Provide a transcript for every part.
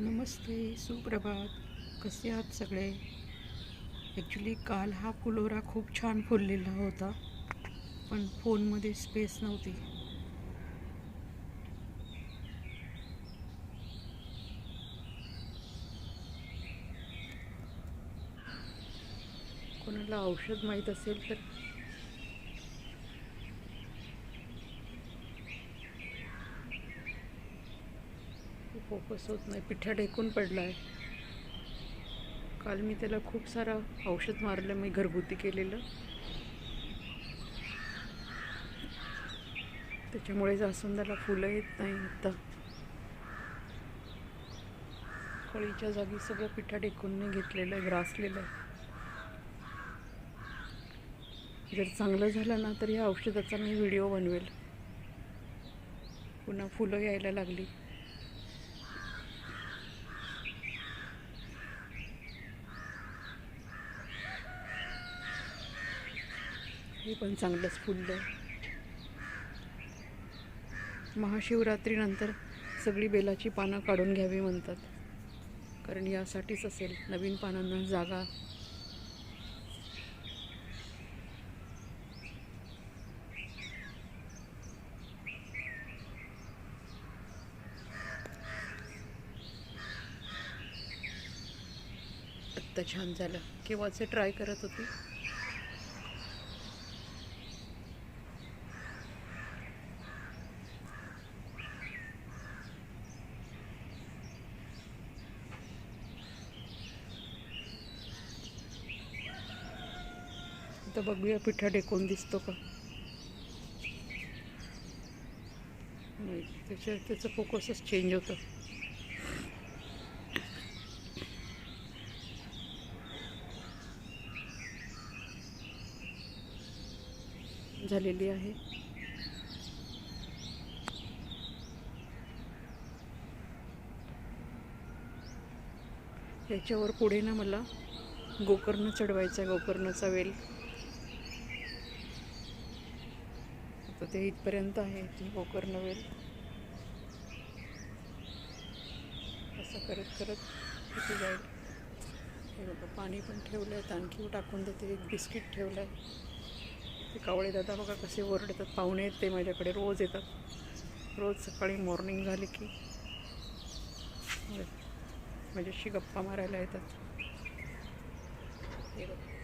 नमस्ते सुप्रभात. कसे आहात सगळे? ॲक्च्युली काल हा फुलोरा खूप छान फुललेला होता पण फोनमध्ये स्पेस नव्हती. कोणाला औषध माहीत असेल तर फोकस होत नाही पिठ्या ढेकून पडला आहे काल मी त्याला खूप सारं औषध मारलं मी घरगुती केलेलं. त्याच्यामुळे जास्वंदाला फुलं येत नाही आता कळीच्या जागी सगळं पिठा ढेकून घेतलेलं आहे ग्रासलेलं आहे. जर चांगलं झालं ना तर या औषधाचा मी व्हिडिओ बनवेल. पुन्हा फुलं यायला लागली. हे पण चांगलंच फुललं. महाशिवरात्रीनंतर सगळी बेलाची पानं काढून घ्यावी म्हणतात. कारण यासाठीच असेल नवीन पानांना जागा. आत्ता छान झालं. केव्हाचे ट्राय करत होती? आता बघूया पिठा टेकून दिसतो का? नाही त्याच्या त्याचं फोकसच चेंज होतं. झालेली आहे. याच्यावर पुढे ना मला गोकर्ण चढवायचा आहे गोकर्णाचा वेल. तर ते इथपर्यंत आहे ती गोकर्ण वेल असं करत करत तिथे जाईल. हे बघा पाणी पण ठेवलं आहे आणखी टाकून देते एक बिस्किट ठेवलं आहे ते कावळे दादा बघा कसे ओरडतात पाहुणे येत ते माझ्याकडे रोज येतात. रोज सकाळी मॉर्निंग झाली की माझ्याशी गप्पा मारायला येतात. हे बघा.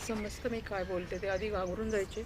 समजतं मी काय बोलते ते. आधी घाबरून जायचे.